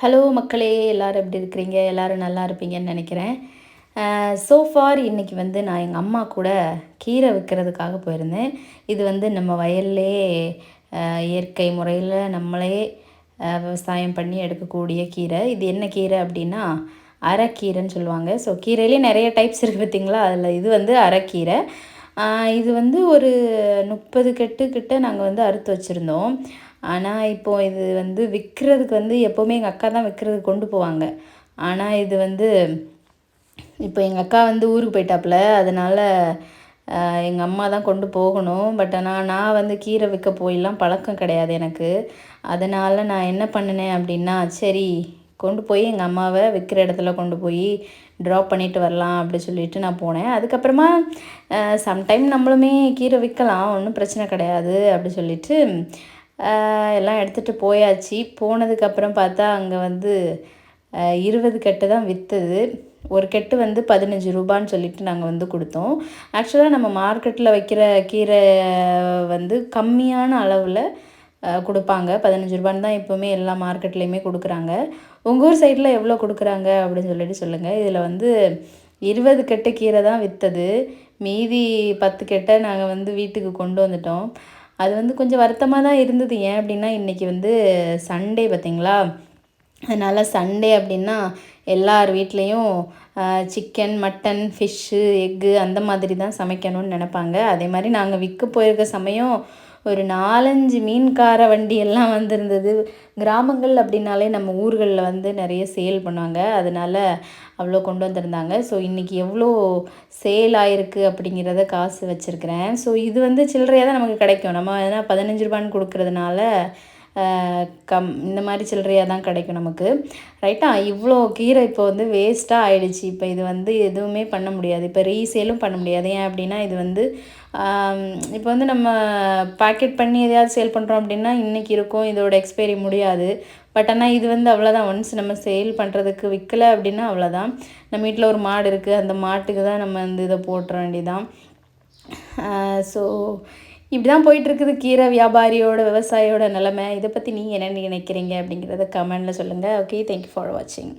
Hello மக்களே எல்லோரும் எப்படி இருக்கிறீங்க? எல்லோரும் நல்லா இருப்பீங்கன்னு நினைக்கிறேன். ஸோ ஃபார் இன்றைக்கி வந்து நான் எங்கள் அம்மா கூட கீரை விற்கிறதுக்காக போயிருந்தேன். இது வந்து நம்ம வயல்லே இயற்கை முறையில் நம்மளே விவசாயம் பண்ணி எடுக்கக்கூடிய கீரை. இது என்ன கீரை அப்படின்னா அரைக்கீரைன்னு சொல்லுவாங்க. ஸோ கீரையிலே நிறைய டைப்ஸ் இருக்குது பார்த்தீங்களா? அதில் இது வந்து அரைக்கீரை. இது வந்து ஒரு முப்பது கெட்டு கிட்ட நாங்கள் வந்து அறுத்து வச்சுருந்தோம். ஆனால் இப்போது இது வந்து விற்கிறதுக்கு வந்து எப்போவுமே எங்கள் அக்கா தான் விற்கிறதுக்கு கொண்டு போவாங்க. ஆனால் இது வந்து இப்போ எங்கள் அக்கா வந்து ஊருக்கு போயிட்டாப்புல அதனால் எங்கள் அம்மா தான் கொண்டு போகணும். பட் ஆனால் நான் வந்து கீரை விற்க போயெல்லாம் பழக்கம் கிடையாது எனக்கு. அதனால் நான் என்ன பண்ணினேன் அப்படின்னா சரி கொண்டு போய் எங்கள் அம்மாவை விற்கிற இடத்துல கொண்டு போய் ட்ராப் பண்ணிட்டு வரலாம் அப்படி சொல்லிட்டு நான் போனேன். அதுக்கப்புறமா சம்டைம் நம்மளுமே கீரை விற்கலாம் ஒன்றும் பிரச்சனை கிடையாது அப்படி சொல்லிட்டு எல்லாம் எடுத்துகிட்டு போயாச்சு. போனதுக்கப்புறம் பார்த்தா அங்கே வந்து இருபது கட்டு தான் விற்றுது ஒரு கெட்டு வந்து பதினஞ்சு ரூபான்னு சொல்லிட்டு நாங்கள் வந்து கொடுத்தோம். ஆக்சுவலாக நம்ம மார்க்கெட்டில் வைக்கிற கீரை வந்து கம்மியான அளவில் கொடுப்பாங்க. பதினஞ்சு ரூபான்னு தான் எப்போவுமே எல்லா மார்க்கெட்லேயுமே கொடுக்குறாங்க. உங்கள் ஊர் சைடில் எவ்வளோ கொடுக்குறாங்க அப்படின்னு சொல்லிட்டு சொல்லுங்கள் இதில் வந்து இருபது கெட்டு கீரை தான் விற்றது மீதி பத்து கெட்டை நாங்கள் வந்து வீட்டுக்கு கொண்டு வந்துட்டோம். அது வந்து கொஞ்சம் வருத்தமாக தான் இருந்தது. ஏன் அப்படின்னா இன்றைக்கி வந்து சண்டே பார்த்தீங்களா? அதனால் சண்டே அப்படின்னா எல்லார் வீட்லேயும் சிக்கன் மட்டன் ஃபிஷ்ஷு எக்கு அந்த மாதிரி தான் சமைக்கணும்னு நினைப்பாங்க. அதே மாதிரி நாங்கள் விற்க போயிருக்க சமயம் ஒரு நாலஞ்சு மீன்கார வண்டி எல்லாம் வந்திருந்தது. கிராமங்கள் அப்படின்னாலே நம்ம ஊர்களில் வந்து நிறைய சேல் பண்ணுவாங்க. அதனால் அவ்வளோ கொண்டு வந்திருந்தாங்க. ஸோ இன்றைக்கி எவ்வளோ சேல் ஆயிருக்கு அப்படிங்கிறத காசு வச்சுருக்கிறேன். ஸோ இது வந்து சில்லறையாக தான் நமக்கு கிடைக்கும். நம்ம எதனா பதினஞ்சு ரூபான்னு கொடுக்கறதுனால கம் இந்த மாதிரி சில்லறையாக தான் கிடைக்கும் நமக்கு. ரைட்டா இவ்வளோ கீரை இப்போ வந்து வேஸ்ட்டாக ஆயிடுச்சு. இப்போ இது வந்து எதுவுமே பண்ண முடியாது. இப்போ ரீசேலும் பண்ண முடியாது. ஏன் அப்படின்னா இது வந்து இப்போ வந்து நம்ம பாக்கெட் பண்ணி எதையாவது சேல் பண்ணுறோம் அப்படின்னா இன்றைக்கி இருக்கும். இதோட எக்ஸ்பைரி முடியாது. பட் ஆனால் இது வந்து அவ்வளோதான் ஒன்ஸ் நம்ம சேல் பண்ணுறதுக்கு விற்கலை அப்படின்னா அவ்வளோதான் நம்ம வீட்டில் ஒரு மாடு இருக்குது அந்த மாட்டுக்கு தான் நம்ம வந்து இதை போட்டுற வேண்டியதான் ஸோ இப்படி தான் போயிட்டுருக்குது கீரை வியாபாரியோட விவசாயியோட நிலமை. இதை பற்றி நீங்கள் என்ன நினைக்கிறீங்க அப்படிங்கிறத கமெண்டில் சொல்லுங்கள் ஓகே தேங்க்யூ ஃபார் வாட்சிங்